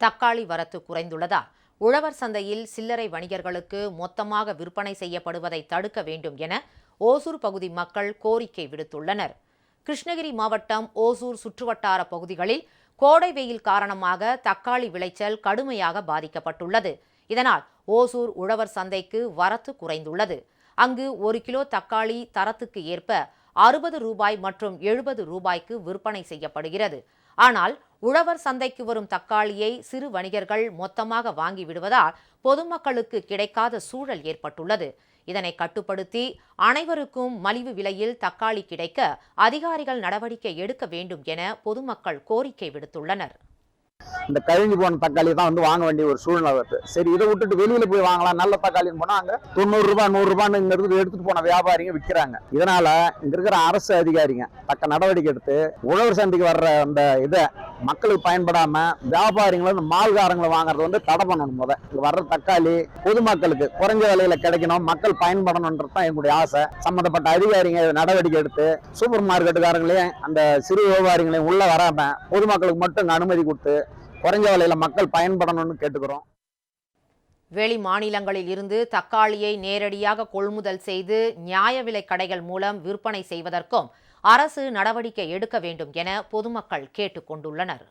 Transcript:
தக்காளி வரத்து குறைந்துள்ளதால் உழவர் சந்தையில் சில்லறை வணிகர்களுக்கு மொத்தமாக விற்பனை செய்யப்படுவதை தடுக்க வேண்டும் என ஓசூர் பகுதி மக்கள் கோரிக்கை விடுத்துள்ளனர். கிருஷ்ணகிரி மாவட்டம் ஓசூர் சுற்றுவட்டார பகுதிகளில் கோடை வெயில் காரணமாக தக்காளி விளைச்சல் கடுமையாக பாதிக்கப்பட்டுள்ளது. இதனால் ஓசூர் உழவர் சந்தைக்கு வரத்து குறைந்துள்ளது. அங்கு ஒரு கிலோ தக்காளி தரத்துக்கு ஏற்ப அறுபது ரூபாய் மற்றும் எழுபது ரூபாய்க்கு விற்பனை செய்யப்படுகிறது. ஆனால் உழவர் சந்தைக்கு வரும் தக்காளியை சிறு வணிகர்கள் மொத்தமாக வாங்கி விடுவதால் பொதுமக்களுக்கு கிடைக்காத சூழல் ஏற்பட்டுள்ளது. இதனை கட்டுப்படுத்தி அனைவருக்கும் மலிவு விலையில் தக்காளி கிடைக்க அதிகாரிகள் நடவடிக்கை எடுக்க வேண்டும் என பொதுமக்கள் கோரிக்கை விடுத்துள்ளனர். இந்த கழிஞ்சு போன தக்காளி தான் வந்து வாங்க வேண்டிய ஒரு சூழ்நிலை வருது. சரி இதை விட்டுட்டு வெளியில போய் வாங்கலாம் நல்ல தக்காளின்னு போனா அங்க தொண்ணூறு ரூபாய் நூறு ரூபான்னு இங்க இருந்து எடுத்துட்டு போன வியாபாரிங்க விற்கிறாங்க இதனால இங்க இருக்கிற அரசு அதிகாரிங்க தக்க நடவடிக்கை எடுத்து உழவர் சந்தைக்கு வர்ற அந்த இதை மக்களுக்கு பயன்படாம வியாபாரிங்களும் இந்த மால்காரங்களை வாங்குறது வந்து தடை பண்ணணும் முத. வர்ற தக்காளி பொதுமக்களுக்கு குறைஞ்ச விலையில கிடைக்கணும். மக்கள் பயன்படணுன்றது தான் என்னுடைய ஆசை. சம்பந்தப்பட்ட அதிகாரிங்க நடவடிக்கை எடுத்து சூப்பர் மார்க்கெட்டுக்காரங்களையும் அந்த சிறு வியாபாரிகளையும் உள்ள வராம பொதுமக்களுக்கு மட்டும் அனுமதி கொடுத்து குறைஞ்ச விலையில மக்கள் பயன்படணும்னு கேட்டுக்கிறோம். வெளி மாநிலங்களில் இருந்து தக்காளியை நேரடியாக கொள்முதல் செய்து நியாய விலை கடைகள் மூலம் விற்பனை செய்வதற்கும் அரசு நடவடிக்கை எடுக்க வேண்டும் என பொதுமக்கள் கேட்டுக் கொண்டுள்ளனர்